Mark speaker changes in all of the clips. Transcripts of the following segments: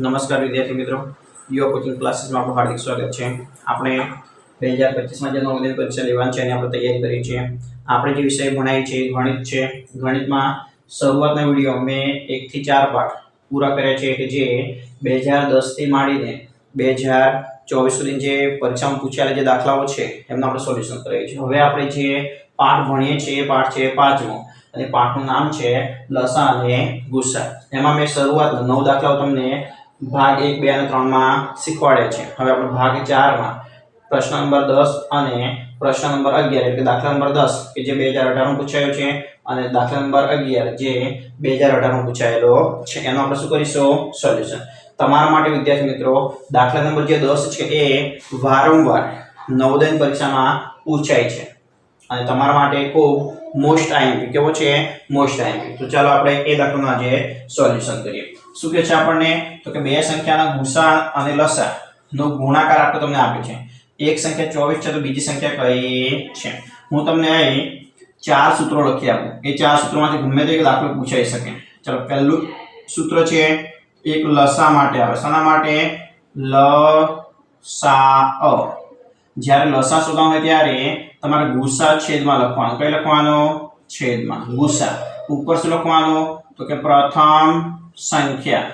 Speaker 1: નમસ્કાર વિદ્યાર્થી મિત્રો. યુવા કોચિંગ ક્લાસીસમાં આપણું હાર્દિક સ્વાગત છે. આપણે બે હજાર પચીસમાં જે નવોદય પરીક્ષા લેવાની છે એની આપણે તૈયારી કરી છે. આપણે જે વિષય ભણાય છે ગણિત છે. ગણિતમાં શરૂઆતના વીડિયો મેં એકથી ચાર પાઠ પૂરા કર્યા છે કે જે બે હજાર દસથી માંડીને બે હજાર ચોવીસ સુધી જે પરીક્ષામાં પૂછાયેલા જે દાખલાઓ છે એમનું આપણે સોલ્યુશન કરીએ છીએ. હવે આપણે જે પાઠ ભણીએ છીએ એ પાઠ છે પાંચમો. અને પાઠનું નામ છે લસા અને ગુસ્સા. એમાં મેં શરૂઆત નવ દાખલાઓ તમને ભાગ એક, બે અને ત્રણમાં શીખવાડે છે. હવે આપણે ભાગ ચારમાં પ્રશ્ન નંબર દસ અને પ્રશ્ન નંબર અગિયાર, એટલે દાખલા નંબર દસ, કે જે બે હજાર અઢારમાં પૂછાયો છે, અને દાખલા નંબર અગિયાર, જે બે હજાર અઢારમાં પૂછાયેલો છે. એનું આપણે શું કરીશું? સોલ્યુશન તમારા માટે, વિદ્યાર્થી મિત્રો, દાખલા નંબર જે દસ છે, એ વારંવાર નવોદય પરીક્ષામાં પૂછાય છે. અને તમારા માટે ખૂબ મોસ્ટ આઈએમપી. કેવો છે? Most IMP. તો ચાલો આપણે એ દાખલાનું આજે સોલ્યુશન કરીએ. શું કહે છે આપણને? તો કે બે સંખ્યાના ગુસાઅ અને લસા નો ગુણાકાર આપણે તમને આપે છે. એક સંખ્યા ચોવીસ છે તો બીજી સંખ્યા કઈ છે? હું તમને અહીં ચાર સૂત્રો લખી આપું. એ ચાર સૂત્રોમાંથી ગમે તે એક દાખલો પૂછાઈ શકે. ચાલો, પહેલું સૂત્ર છે એક લસા માટે આવે. શાના માટે? લ સા અ જ્યારે લસા શોધવાનું હોય ત્યારે તમારે ગુસા છેદમાં લખવાનું. કઈ લખવાનો? છેદમાં. ગુસા ઉપર શું લખવાનું? તો કે પ્રથમ સંખ્યા.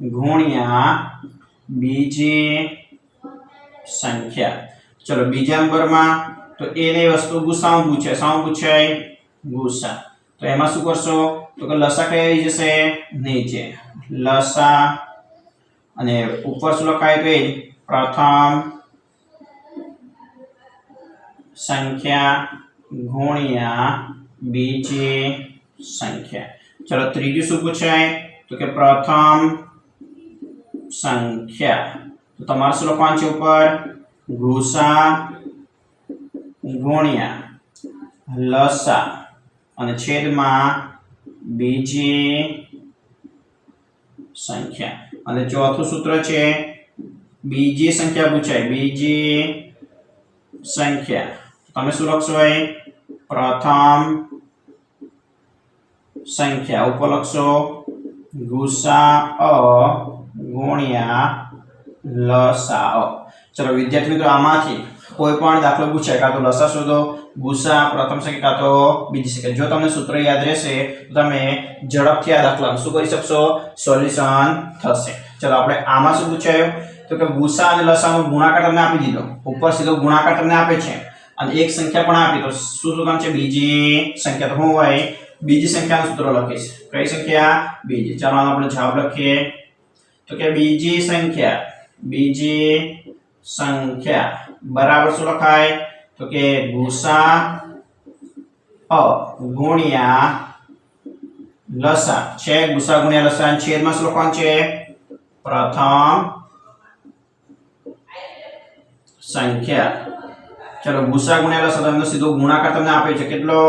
Speaker 1: ગુણ્યા બીજી સંખ્યા. ચલો બીજા નંબરમાં તો એને વસ્તુ ગુસામાં પૂછે. શામાં પૂછાય ગુસા. તો એમાં શું કરશો? તો કે લસા કઈ આવી જશે? નીચે. લસા. અને ઉપર શું લખાય એ? પ્રથમ સંખ્યા ગુણ્યા બીજી સંખ્યા. ચલો ત્રીજું શું પૂછાય તો કે પ્રથમ સંખ્યા તો તમારે શું લખવાનું છે ઉપર ગુસા ગુણ્યા લસા અને છેદમાં બીજી સંખ્યા અને ચોથું સૂત્ર છે બીજી સંખ્યા પૂછાય બીજી સંખ્યા તમે શું લખશો પ્રથમ સંખ્યા ઉપલક્ષો ગુસા, અ, ગુણ્યા લસા ચલો, વિદ્યાર્થી મિત્રો, આમાંથી કોઈ પણ દાખલો પૂછાય કાં તો લસા શોધો, ગુસા, પ્રથમ સંખ્યા, કાં તો બીજી સંખ્યા. જો તમને સૂત્ર યાદ રહેશે, તો તમે ઝડપથી આ દાખલાનું શું કરી શકશો? સોલ્યુશન થશે. ચલો, આપણે આમાં શું પૂછાયું? તો કે ગુસા અને લસાનો ગુણાકાર તમને આપી દીધો. ઉપર સીધો ગુણાકાર તમને આપે છે. અને એક સંખ્યા પણ આપી. તો શું શું કામ છે? બીજી સંખ્યા તો શું હોય? બીજી સંખ્યાનું સૂત્ર લખીશ કઈ સંખ્યા બીજી ચાલો આનો આપણે જવાબ લખીએ તો કે બીજી સંખ્યા બીજી સંખ્યા બરાબર શું લખાય તો કે ગુસા અ ગુણ્યા લસા છે ગુસા ગુણ્યા લસા અને છેદમાં શું લખવાનું છે પ્રથમ સંખ્યા ચલો ગુસા ગુણ્યા લસા તમને સીધો ગુણાકાર તમને આપે છે કેટલો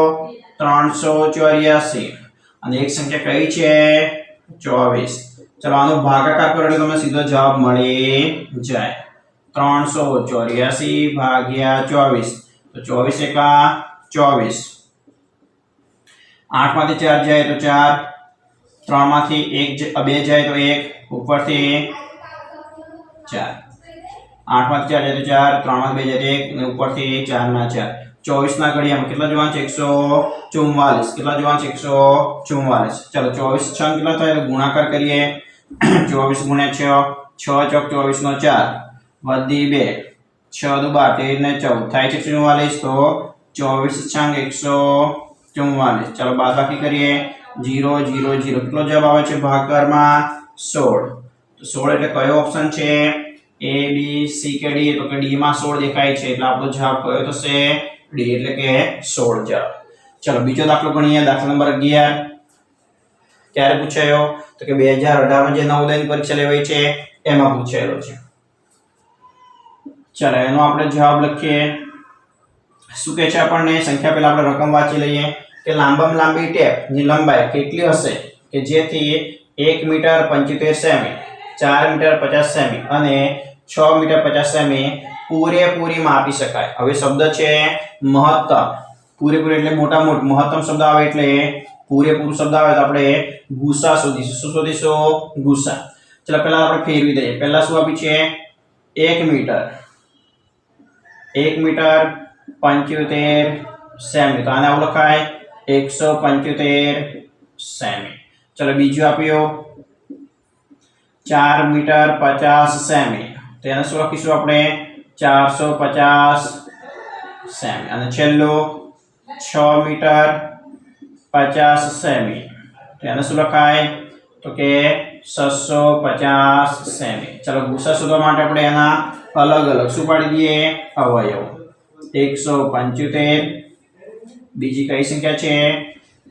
Speaker 1: ત્રણસો ચોર્યાસી. અને એક સંખ્યા કઈ છે? ચોવીસ. ચલો, આનો ભાગાકાર કરો સીધો જવાબ મળી જાય. ત્રણસો ચોર્યાસી ભાગ્યા ચોવીસ. તો ચોવીસ એકા ચોવીસ. આઠમાંથી ચાર જાય તો ચાર. ત્રણમાંથી એક બે જાય તો એક. ઉપરથી ચાર. આઠમાંથી ચાર જાય તો ચાર. ત્રણમાંથી બે જાય એક. અને ઉપરથી ચારના ચાર. ચોવીસના ઘડિયામાં. કેટલા જોવાનું છે? એકસો ચુમ્માલીસ કેટલા જોવાનું છે? એકસો ચુમ્માલીસ ચાલો, ચોવીસ છ કેટલા થાય? એટલે ગુણાકાર કરીએ. ચોવીસ ગુણ્યા છ. છ ચોક ચોવીસ નો ચાર. વધી બે. છ દુ બાર. તેર ને ચૌદ. થાય છે ચુમ્માલીસ તો ચોવીસ છંગ એકસો ચુમ્માલીસ ચાલો બાદબાકી કરીએ. Zero zero zero. કેટલો જવાબ આવે છે? ભાકરમાં સોળ. તો સોળ એટલે કયો ઓપ્શન છે? એ બી સી કે ડી તો કે ડીમાં સોળ દેખાય છે. એટલે આપણો જવાબ કયો થશે? ડી એટલે કે સોળ જવાબ ચલો, બીજો દાખલો ગણીએ. દાખલા નંબર અગિયાર. ક્યારે પૂછાયો? તો કે બે હજાર અઢારમાં જે નવોદયની પરીક્ષા લેવાય છે, એમાં પૂછાયેલો છે. ચાલો, એનો આપણે જવાબ લખીએ. શું કહે છે આપણને? સંખ્યા પહેલા આપણે રકમ વાંચી લઈએ. કે લાંબામાં લાંબી ટેપની લંબાઈ કેટલી હશે? કે જેથી એક મીટર પંચોતેર સેમી, ચાર મીટર પચાસ સેમી અને છ મીટર પચાસ સેમી પૂરેપૂરી માપી શકાય. હવે શબ્દ છે મહત્તમ. પૂરેપૂરી એટલે મોટા મોટ, મહત્તમ શબ્દ આવે એટલે પૂરેપૂરું શબ્દ આવે તો આપણે ગુસા શોધીશું. શું શોધીશું? ગુસા ચલો, પહેલા આપણે ફેરવી દઈએ. પહેલા શું આપી છે? એક મીટર. એક મીટર પંચોતેર સેમી. તો આને આવું લખાય. એકસો પંચોતેર સેમી. ચલો, બીજું આપ્યો ચાર મીટર પચાસ સેમી. તો એને શું લખીશું આપણે? ચારસો પચાસ સેમી. અને છેલ્લું છ મીટર પચાસ સેમી. તો એને શું લખાય? તો કે છસો પચાસ સેમી. ચલો, ગુસ્સા શોધવા માટે આપણે એના અલગ અલગ શું પાડી દઈએ? અવયવ. એકસો પંચોતેર. બીજી કઈ સંખ્યા છે?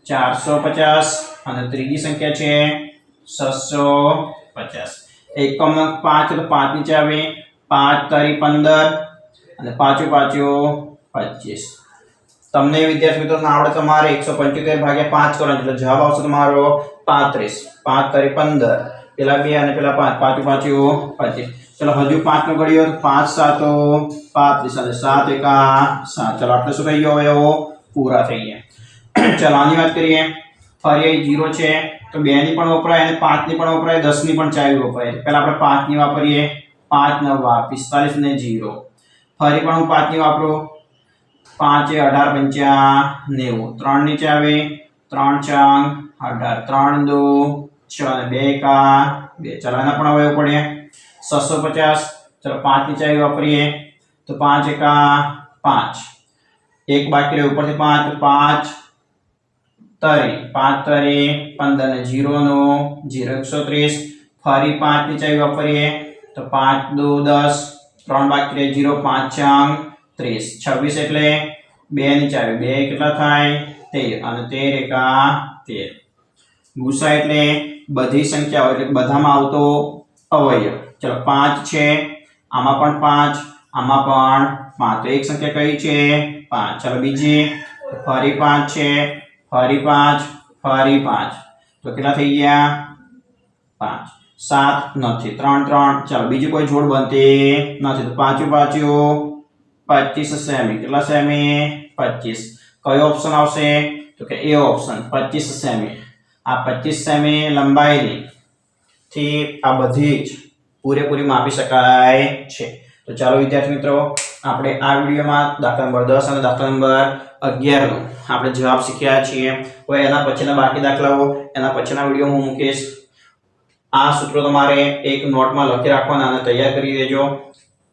Speaker 1: ચારસો પચાસ. અને ત્રીજી સંખ્યા છે? છસો પચાસ. એકમ પાંચ, તો પાંચ નીચે આવે. પાંચ તારી પંદર અને પાંચો પાછું પચીસ. તમને વિદ્યાર્થી મિત્રો આવડે તમારે એકસો પંચોતેર ભાગ્યા પાંચ કરવાનું એટલે જવાબ આવશે તમારો પાંત્રીસ. પાંચ તારી પંદર. પેલા બે અને પેલા પાંચ. પાંચો પાછું પચીસ. ચલો હજુ પાંચનો ઘડિયો પાંચ સાતો પાંત્રીસ અને સાત એકા સાત. ચલો આપણે શું થઈ ગયો? એવો પૂરા થઈ ગયા. ચલો આની વાત કરીએ. ફરી જીરો છે. તો બે ની પણ વપરાય અને પાંચની પણ વપરાય દસની પણ ચાવી વપરાય. પહેલાં આપણે પાંચની વાપરીએ. પાંચ, નવા પિસ્તાલીસ ને જીરો. ફરી પણ હું પાંચની વાપરું. પાંચે, અઢાર, પંચા, નેવું. ત્રણ નીચે આવે. ત્રણ ચાંગ, અઢાર. ત્રણ, દો, છ ને બે એકા, બે. ચલાના પણ અવયવ પડે છસો પચાસ. ચલો, પાંચ નીચે વાપરીએ. તો પાંચ એકા, પાંચ. એક બાકી રહ્યું ઉપરથી પાંચ. પાંચ તરી. પાંચ તરી, પંદર ને જીરો નો જીરો એકસો ત્રીસ. ફરી પાંચ નીચે વાપરીએ. તો પાંચ, દો, દસ, ત્રણ બાકી રહે, જીરો, પાંચ, ચાંગ, ત્રીસ. છવ્વીસ એટલે બે ની ચાવી બે કેટલા થાય? તેર. અને તેર એકા તેર. ગુસા એટલે બધી સંખ્યાઓ, એટલે બધામાં આવતો અવયવ. ચલો, પાંચ છે, આમાં પણ પાંચ, આમાં પણ પાંચ. તો એક સંખ્યા કઈ છે? પાંચ. ચલો, બીજી. ફરી પાંચ છે, ફરી પાંચ ફરી પાંચ. તો કેટલા થઈ ગયા? પાંચ. સાત નથી. ત્રણ ત્રણ. ચાલો, બીજું કોઈ જોડ બનતી નથી. તો પાંચું પાંચું, પચીસ સેમી. કેટલા સેમી? પચીસ. કયો ઓપ્શન આવશે? તો કે એ ઓપ્શન પચીસ સેમી. આ પચીસ સેમી લંબાઈની થી આ બધી જ પૂરેપૂરી માપી શકાય છે. તો ચાલો, વિદ્યાર્થી મિત્રો, આપણે આ વિડીયોમાં દાખલા નંબર દસ અને દાખલા નંબર અગિયારનો આપણે જવાબ શીખ્યા છીએ. હવે એના પછીના બાકી દાખલાઓ, એના પછીના વીડિયો હું મૂકીશ. આ સૂત્રો તમારે એક નોટમાં લખી રાખવાના અને તૈયાર કરી દેજો.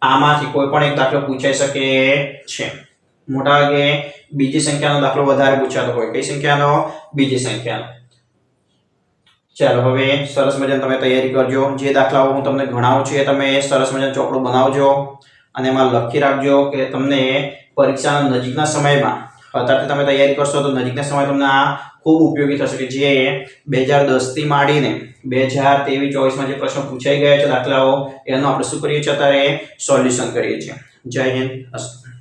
Speaker 1: આમાંથી કોઈ પણ એક દાખલો પૂછાઈ શકે છે. મોટા ભાગે બીજી સંખ્યાનો દાખલો વધારે પૂછાતો હોય. કઈ સંખ્યાનો? બીજી સંખ્યાનો. ચાલો, હવે સરસ મજાની તમે તૈયારી કરજો. જે દાખલાઓ હું તમને ગણાવું છું એ તમે સરસ મજાનો ચોપડું બનાવજો અને એમાં લખી રાખજો કે તમને પરીક્ષાના નજીકના સમયમાં, અત્યારથી તમે તૈયારી કરશો તો નજીકના સમય તમને આ ખૂબ ઉપયોગી થશે કે જે બે હજાર દસથી માંડીને બે હજાર તેવીસ, ચોવીસમાં જે પ્રશ્નો પૂછાઈ ગયા છે દાખલાઓ, એનો આપણે શું કરીએ છીએ? અત્યારે સોલ્યુશન કરીએ છીએ. જય હિન્દ. અસ્તુ